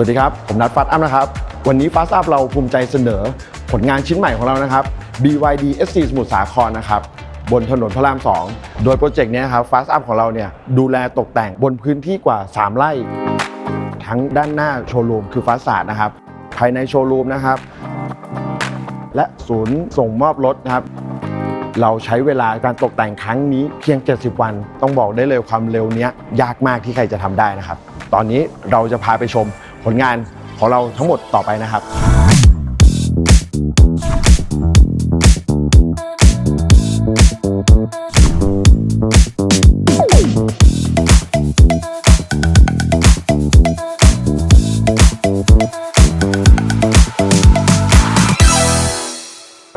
วัสดีครับ ผมนัทฟัสอัพนะครับ วันนี้ฟัสอัพเราภูมิใจเสนอผลงานชิ้นใหม่ของเรานะครับ BYD SC สมุทรสาครนะครับบนถนนพระราม 2 โดยโปรเจกต์นี้ครับฟัสอัพของเราเนี่ยดูแลตกแต่งบนพื้นที่กว่า 3 ไร่ ทั้งด้านหน้าโชว์รูมคือฟาสาดนะครับ ภายในโชว์รูมนะครับ และศูนย์ส่งมอบรถนะครับ เราใช้เวลาการตกแต่งครั้งนี้เพียง 70 วัน ต้องบอกได้เลยความเร็วนี้ยากมากที่ใครจะทำได้นะครับ ตอนนี้เราจะพาไปชม ผลงานของเราทั้งหมดต่อไปนะครับ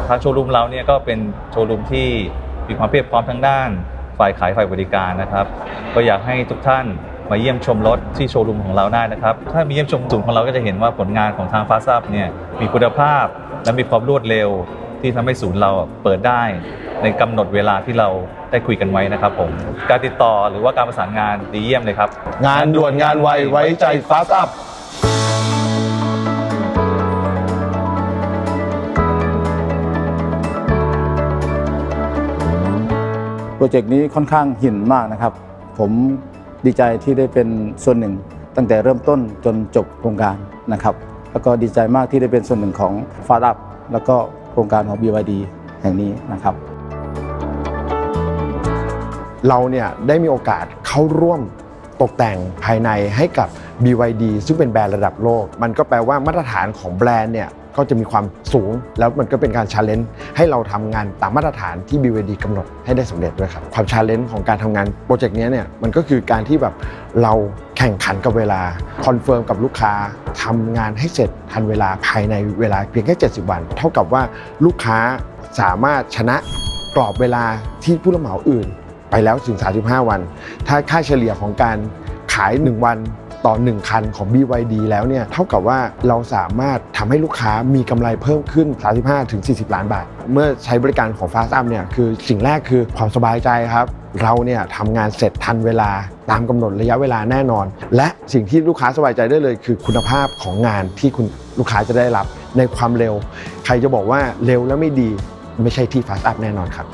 ทางโชว์รูมเราเนี่ยก็เป็นโชว์รูมที่มีความเพียบพร้อมทั้งด้าน ฝ่ายขายฝ่ายบริการนะครับ ก็อยากให้ทุกท่าน มาเยี่ยมชมรถที่โชว์รูมของเราได้นะครับ ถ้ามีเยี่ยมชมศูนย์ของเราก็จะเห็นว่าผลงานของทางฟาซับเนี่ยมีคุณภาพและมีความรวดเร็วที่ทำให้ศูนย์เราเปิดได้ในกำหนดเวลาที่เราได้คุยกันไว้นะครับผม การติดต่อหรือว่าการประสานงานดีเยี่ยมเลยครับ งานด่วนงานไวไว้ใจฟาสอัพโปรเจกต์นี้ค่อนข้างหินมากนะครับ ผม ดีใจที่ได้เป็นส่วนหนึ่ง ตั้งแต่เริ่มต้นจนจบโครงการนะครับแล้วก็ดีใจมากที่ได้เป็นส่วนหนึ่งของฟาดับแล้วก็โครงการของ BYD แห่งนี้นะครับ เราเนี่ยได้มีโอกาสเข้าร่วมตกแต่งภายในให้กับ BYD ซึ่งเป็นแบรนด์ระดับโลก มันก็แปลว่ามาตรฐานของแบรนด์เนี่ย ก็จะมีความสูง แล้วมันก็เป็นการชาเลนจ์ให้เราทำงานตามมาตรฐานที่ BYD กำหนดให้ได้สำเร็จด้วยครับความชาเลนจ์ของการทำงานโปรเจกต์นี้เนี่ยมันก็คือการที่แบบเราแข่งขันกับเวลาคอนเฟิร์มกับลูกค้าทำงานให้เสร็จทันเวลาภายในเวลาเพียงแค่ 70 วัน เท่ากับว่าลูกค้าสามารถชนะกรอบเวลาที่ผู้รับเหมาอื่น ไปแล้วถึง 35 วัน ถ้าค่าเฉลี่ยของการขาย 1 วัน ต่อ 1 คันของ BYD แล้วเนี่ยเท่ากับว่าเราสามารถทำให้ลูกค้ามีกำไรเพิ่มขึ้น 35ถึง40 ล้านบาท เมื่อใช้บริการของ Fast Up เนี่ยคือสิ่งแรกคือความสบายใจครับเราเนี่ยทำงานเสร็จทันเวลาตามกำหนดระยะเวลาแน่นอน และสิ่งที่ลูกค้าสบายใจได้เลย คือคุณภาพของงานที่คุณลูกค้าจะได้รับในความเร็ว ใครจะบอกว่าเร็วแล้วไม่ดีไม่ใช่ที่ Fast Up แน่นอนครับ